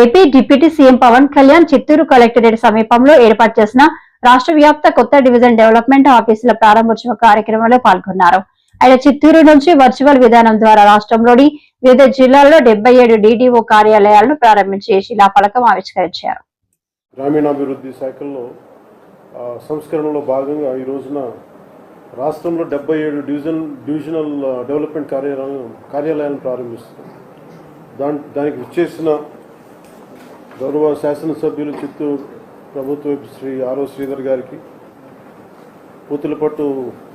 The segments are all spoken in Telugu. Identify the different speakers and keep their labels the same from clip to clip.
Speaker 1: AP deputy CM Pawan Kalyan Chittoor collectorate సమీపంలో ఏర్పాటు చేసిన రాష్ట్ర వ్యాప్త కొత్త డివిజన్ డెవలప్మెంట్ ఆఫీసుల ప్రారంభోత్సవ కార్యక్రమంలో పాల్గొన్నారు. ఆయన చిత్తూరు నుంచి వర్చువల్ విధానం ద్వారా రాష్ట్రంలోని వివిధ జిల్లాల్లో డెబ్బై ఏడు డిడిఓ కార్యాలయాలను ప్రారంభించి శిలాఫలకం ఆవిష్కరించారు.
Speaker 2: గ్రామీణాభివృద్ధి శాఖల్లో సంస్కరణలో భాగంగా ఈ రోజున రాష్ట్రంలో డెబ్బై ఏడు డివిజన్ డివిజనల్ డెవలప్మెంట్ కార్యాలయం కార్యాలయాలను ప్రారంభిస్తుంది దాని దానికి విచ్చేసిన గౌరవ శాసనసభ్యులు చిత్తూరు ప్రభుత్వ శ్రీ ఆరో శ్రీధర్ గారికి పూతులపట్టు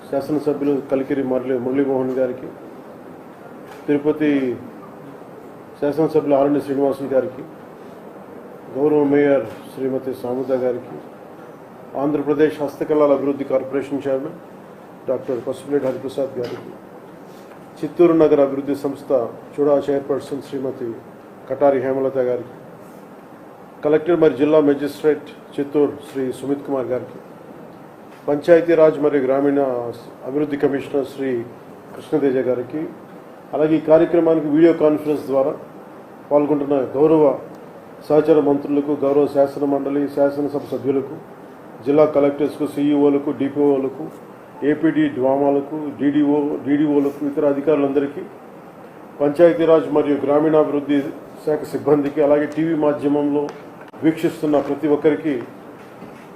Speaker 2: శాసనసభ్యులు కలికిరి మురళి మురళీమోహన్ గారికి తిరుపతి శాసనసభ్యులు ఆరణ్య శ్రీనివాసులు గారికి గౌరవ మేయర్ శ్రీమతి సాముద గారికి ఆంధ్రప్రదేశ్ హస్తకళల అభివృద్ధి corporation chairman doctor Pasupuleti Hariprasad గారికి చిత్తూరు నగర అభివృద్ధి సంస్థ చూడా చైర్పర్సన్ శ్రీమతి కటారి హేమలత గారికి కలెక్టర్ మరి జిల్లా మెజిస్ట్రేట్ చిత్తూరు శ్రీ సుమిత్ కుమార్ గారికి పంచాయతీరాజ్ మరియు గ్రామీణ అభివృద్ధి కమిషనర్ శ్రీ కృష్ణతేజ గారికి అలాగే ఈ కార్యక్రమానికి వీడియో కాన్ఫరెన్స్ ద్వారా పాల్గొంటున్న గౌరవ సహచర మంత్రులకు గౌరవ శాసన మండలి శాసనసభ సభ్యులకు జిల్లా కలెక్టర్స్కు సీఈఓలకు డిపిఓలకు ఏపీడీ డ్వామాలకు డీడీఓ డీడీఓలకు ఇతర అధికారులందరికీ పంచాయతీరాజ్ మరియు గ్రామీణాభివృద్ధి శాఖ సిబ్బందికి అలాగే టీవీ మాధ్యమంలో వీక్షిస్తున్న ప్రతి ఒక్కరికి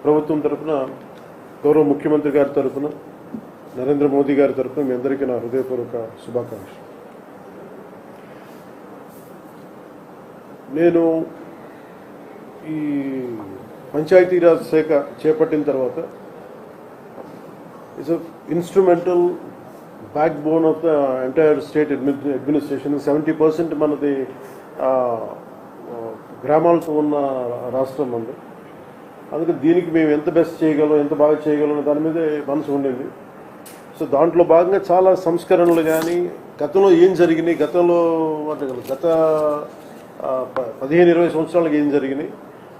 Speaker 2: ప్రభుత్వం తరపున గౌరవ ముఖ్యమంత్రి గారి తరపున నరేంద్ర మోదీ గారి తరపున మీ అందరికీ నా హృదయపూర్వక శుభాకాంక్షలు. నేను ఈ పంచాయతీరాజ్ శాఖ చేపట్టిన తర్వాత it's instrumental backbone of the entire state administration seventy percent మనది గ్రామాలతో ఉన్న రాష్ట్రం అందు అందుకే దీనికి మేము ఎంత బెస్ట్ చేయగలం ఎంత బాగా చేయగలం దాని మీదే మనసు ఉండింది. సో దాంట్లో భాగంగా చాలా సంస్కరణలు కానీ గతంలో ఏం జరిగినాయి గతంలో అంటే గత ప- పదిహేను ఇరవై సంవత్సరాలకు ఏం జరిగినాయి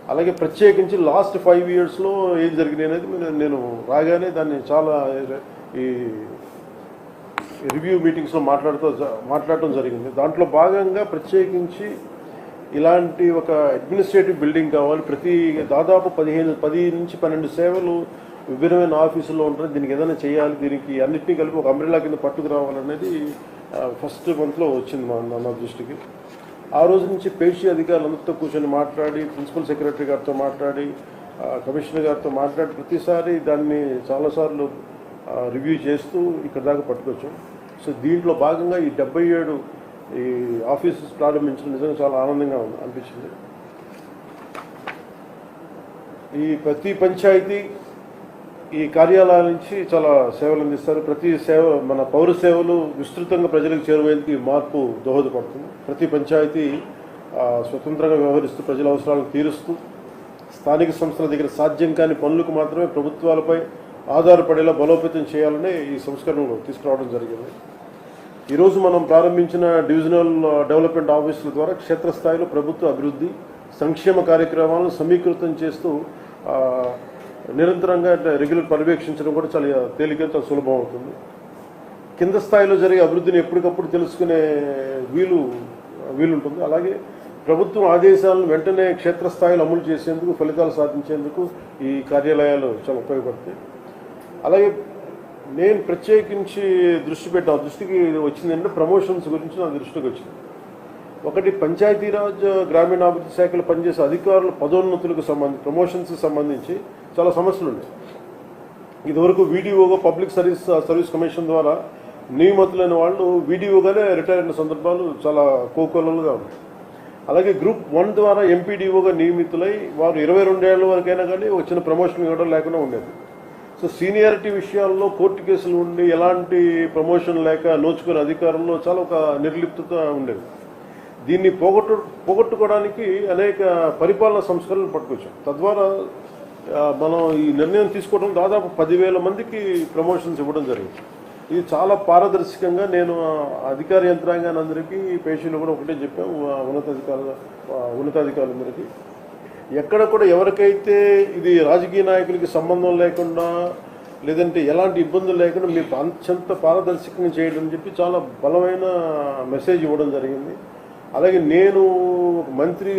Speaker 2: అలాగే ప్రత్యేకించి లాస్ట్ ఫైవ్ ఇయర్స్లో ఏం జరిగినాయి అనేది నేను రాగానే దాన్ని చాలా ఈ రివ్యూ మీటింగ్స్లో మాట్లాడుతూ మాట్లాడటం జరిగింది. దాంట్లో భాగంగా ప్రత్యేకించి ఇలాంటి ఒక అడ్మినిస్ట్రేటివ్ బిల్డింగ్ కావాలి. ప్రతి దాదాపు పదిహేను పది నుంచి పన్నెండు సేవలు విభిన్నమైన ఆఫీసుల్లో ఉంటాయి. దీనికి ఏదైనా చేయాలి దీనికి అన్నింటినీ కలిపి ఒక అంబ్రెలా కింద పట్టుకురావాలనేది ఫస్ట్ మంత్లో వచ్చింది మా నా- దృష్టికి. ఆ రోజు నుంచి పేషీ అధికారులందరితో కూర్చొని మాట్లాడి ప్రిన్సిపల్ సెక్రటరీ గారితో మాట్లాడి కమిషనర్ గారితో మాట్లాడి ప్రతిసారి దాన్ని చాలాసార్లు రివ్యూ చేస్తూ ఇక్కడ దాకా పట్టుకొచ్చాం. సో దీంట్లో భాగంగా ఈ డెబ్బై ఏడు ఈ ఆఫీసెస్ ప్రారంభించడం నిజంగా చాలా ఆనందంగా ఉంది అనిపించింది. ఈ ప్రతి పంచాయతీ ఈ కార్యాలయాల నుంచి చాలా సేవలు అందిస్తారు. ప్రతి సేవ మన పౌర సేవలు విస్తృతంగా ప్రజలకు చేరువేందుకు ఈ మార్పు దోహదపడుతుంది. ప్రతి పంచాయతీ స్వతంత్రంగా వ్యవహరిస్తూ ప్రజల అవసరాలను తీరుస్తూ స్థానిక సంస్థల దగ్గర సాధ్యం కాని పనులకు మాత్రమే ప్రభుత్వాలపై ఆధారపడేలా బలోపేతం చేయాలని ఈ సంస్కరణలు తీసుకురావడం జరిగింది. ఈరోజు మనం ప్రారంభించిన డివిజనల్ డెవలప్మెంట్ ఆఫీసుల ద్వారా క్షేత్రస్థాయిలో ప్రభుత్వ అభివృద్ధి సంక్షేమ కార్యక్రమాలను సమీకృతం చేస్తూ నిరంతరంగా రెగ్యులర్ పర్యవేక్షించడం కూడా చాలా తేలికతో సులభం అవుతుంది. కింద స్థాయిలో జరిగే అభివృద్ధిని ఎప్పటికప్పుడు తెలుసుకునే వీలు వీలుంటుంది. అలాగే ప్రభుత్వం ఆదేశాలను వెంటనే క్షేత్రస్థాయిలో అమలు చేసేందుకు ఫలితాలు సాధించేందుకు ఈ కార్యాలయాలు చాలా ఉపయోగపడతాయి. అలాగే నేను ప్రత్యేకించి దృష్టి పెట్టిన దృష్టికి వచ్చిందంటే ప్రమోషన్స్ గురించి నా దృష్టికి వచ్చింది. ఒకటి పంచాయతీరాజ్ గ్రామీణాభివృద్ధి శాఖలో పనిచేసే అధికారుల పదోన్నతులకు సంబంధించి ప్రమోషన్స్కి సంబంధించి చాలా సమస్యలు ఉన్నాయి. ఇదివరకు వీడియోగా పబ్లిక్ సర్వీస్ సర్వీస్ కమిషన్ ద్వారా నియమితులైన వాళ్ళు వీడియోగానే రిటైర్ అయిన సందర్భాలు చాలా కోకొల్లలుగా ఉన్నాయి. అలాగే గ్రూప్ వన్ ద్వారా ఎంపీడీఓగా నియమితులై వారు ఇరవై రెండేళ్ళ వరకైనా కానీ వచ్చిన ప్రమోషన్ ఇవ్వడం లేకుండా ఉండేది. సో సీనియారిటీ విషయాల్లో కోర్టు కేసులు ఉండి ఎలాంటి ప్రమోషన్ లేక నోచుకునే అధికారంలో చాలా ఒక నిర్లిప్తత ఉండేది. దీన్ని పోగొట్టు పోగొట్టుకోవడానికి అనేక పరిపాలన సంస్కరణలు పట్టుకొచ్చాం. తద్వారా మనం ఈ నిర్ణయం తీసుకోవడం దాదాపు పదివేల మందికి ప్రమోషన్స్ ఇవ్వడం జరిగింది. ఇది చాలా పారదర్శకంగా నేను అధికార యంత్రాంగాన్ని అందరికీ పేషీలు కూడా ఒకటే చెప్పాం ఉన్నతాధికారులు ఉన్నతాధికారుల ఉన్నతాధికారులందరికీ. ఎక్కడ కూడా ఎవరికైతే ఇది రాజకీయ నాయకులకి సంబంధం లేకుండా లేదంటే ఎలాంటి ఇబ్బందులు లేకుండా మీరు అత్యంత పారదర్శకంగా చేయడం అని చెప్పి చాలా బలమైన మెసేజ్ ఇవ్వడం జరిగింది. అలాగే నేను ఒక మంత్రి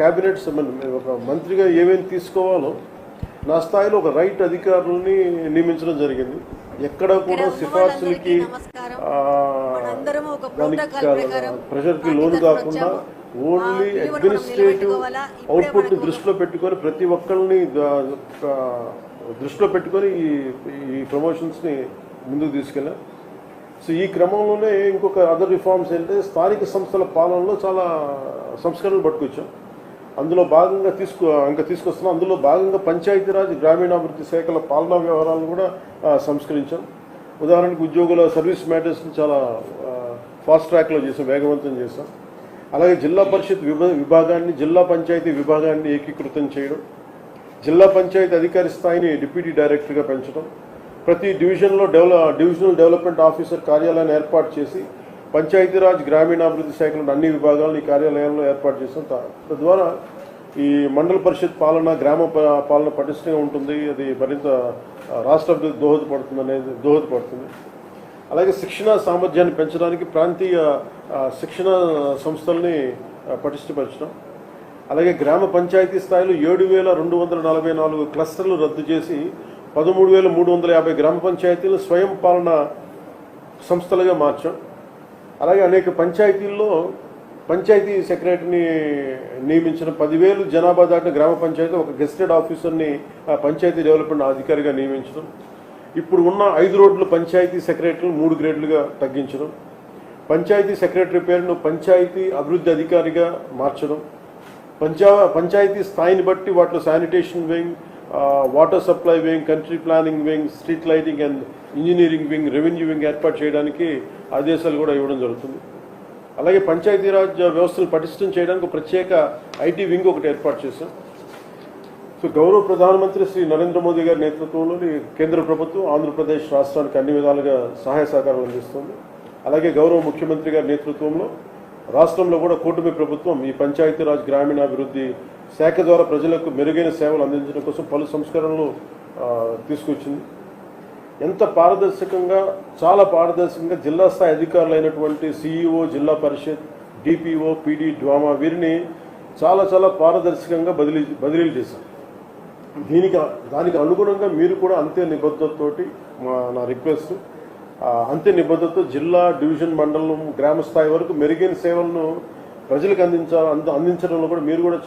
Speaker 2: క్యాబినెట్ ఒక మంత్రిగా ఏమేమి తీసుకోవాలో నా స్థాయిలో ఒక రైట్ అధికారులని నియమించడం జరిగింది. ఎక్కడ కూడా సిఫార్సులకి దానికి ప్రెషర్కి లోను కాకుండా. ఓన్లీ అడ్మినిస్ట్రేటివ్ అవుట్పుట్
Speaker 3: మనకు
Speaker 2: దృష్టిలో పెట్టుకొని ప్రతి ఒక్కరిని దృష్టిలో పెట్టుకొని ఈ ఈ ప్రమోషన్స్ని ముందుకు తీసుకెళ్ళాం. సో ఈ క్రమంలోనే ఇంకొక అదర్ రిఫార్మ్స్ ఏంటంటే స్థానిక సంస్థల పాలనలో చాలా సంస్కరణలు పట్టుకొచ్చాం. అందులో భాగంగా తీసుకు ఇంకా తీసుకొస్తున్నాం. అందులో భాగంగా పంచాయతీరాజ్ గ్రామీణాభివృద్ధి శాఖల పాలనా వ్యవహారాలను కూడా సంస్కరించాం. ఉదాహరణకు ఉద్యోగుల సర్వీస్ మ్యాటర్స్ని చాలా ఫాస్ట్ ట్రాక్లో చేసాం వేగవంతం చేసాం. అలాగే జిల్లా పరిషత్ విభాగాన్ని జిల్లా పంచాయతీ విభాగాన్ని ఏకీకృతం చేయడం జిల్లా పంచాయతీ అధికారి స్థాయిని డిప్యూటీ డైరెక్టర్గా పెంచడం ప్రతి డివిజన్లో డెవలప్ డివిజనల్ డెవలప్మెంట్ ఆఫీసర్ కార్యాలయాన్ని ఏర్పాటు చేసి పంచాయతీరాజ్ గ్రామీణాభివృద్ధి శాఖలోని అన్ని విభాగాలను ఈ కార్యాలయంలో ఏర్పాటు చేసాం తద్వారా ఈ మండల పరిషత్ పాలన గ్రామ ప- పాలన పటిష్టంగా ఉంటుంది. అది మరింత రాష్ట్ర అభివృద్ధి దోహదపడుతుంది అనేది దోహదపడుతుంది. అలాగే శిక్షణ సామర్థ్యాన్ని పెంచడానికి ప్రాంతీయ శిక్షణ సంస్థల్ని పటిష్టపరచడం. అలాగే గ్రామ పంచాయతీ స్థాయిలో ఏడు వేల రెండు వందల నలభై నాలుగు క్లస్టర్లు రద్దు చేసి పదమూడు వేల మూడు వందల యాభై గ్రామ పంచాయతీలు స్వయం పాలన సంస్థలుగా మార్చాం అలాగే అనేక పంచాయతీల్లో పంచాయతీ సెక్రటరీని నియమించిన పదివేలు జనాభా దాటిన గ్రామ పంచాయతీ ఒక గెస్టెడ్ ఆఫీసర్ని పంచాయతీ డెవలప్మెంట్ అధికారిగా నియమించడం. ఇప్పుడు ఉన్న ఐదు రోడ్లు పంచాయతీ సెక్రటరీలు మూడు గ్రేడ్లుగా తగ్గించడం పంచాయతీ సెక్రటరీ పేరును పంచాయతీ అభివృద్ధి అధికారిగా మార్చడం పంచా పంచాయతీ స్థాయిని బట్టి వాటిలో sanitation wing water supply wing country planning wing street lighting and engineering wing revenue wing ఏర్పాటు చేయడానికి ఆదేశాలు కూడా ఇవ్వడం జరుగుతుంది. అలాగే పంచాయతీరాజ్ వ్యవస్థను పటిష్టం చేయడానికి ప్రత్యేక ఐటీ వింగ్ ఒకటి ఏర్పాటు చేశాం. సో గౌరవ ప్రధానమంత్రి శ్రీ నరేంద్ర మోదీ గారి నేతృత్వంలోని కేంద్ర ప్రభుత్వం ఆంధ్రప్రదేశ్ రాష్ట్రానికి అన్ని విధాలుగా సహాయ సహకారాలు అందిస్తుంది. అలాగే గౌరవ ముఖ్యమంత్రి గారి నేతృత్వంలో రాష్ట్రంలో కూడా కూటమి ప్రభుత్వం ఈ పంచాయతీరాజ్ గ్రామీణాభివృద్ధి శాఖ ద్వారా ప్రజలకు మెరుగైన సేవలు అందించడం కోసం పలు సంస్కరణలు తీసుకొచ్చింది. ఎంత పారదర్శకంగా చాలా పారదర్శకంగా జిల్లా స్థాయి అధికారులైనటువంటి సిఇఓ జిల్లా పరిషత్ డిపిఓ పీడీ డ్వామా వీరిని చాలా చాలా పారదర్శకంగా బదిలీ బదిలీలు చేశారు. దీనికి దానికి అనుగుణంగా మీరు కూడా అంతే నిబద్ధతతోటి మా నా రిక్వెస్ట్ అంతే నిబద్ధతతో జిల్లా డివిజన్ మండలం గ్రామ స్థాయి వరకు మెరుగైన సేవలను ప్రజలకు అందించాలి అందించడంలో కూడా మీరు కూడా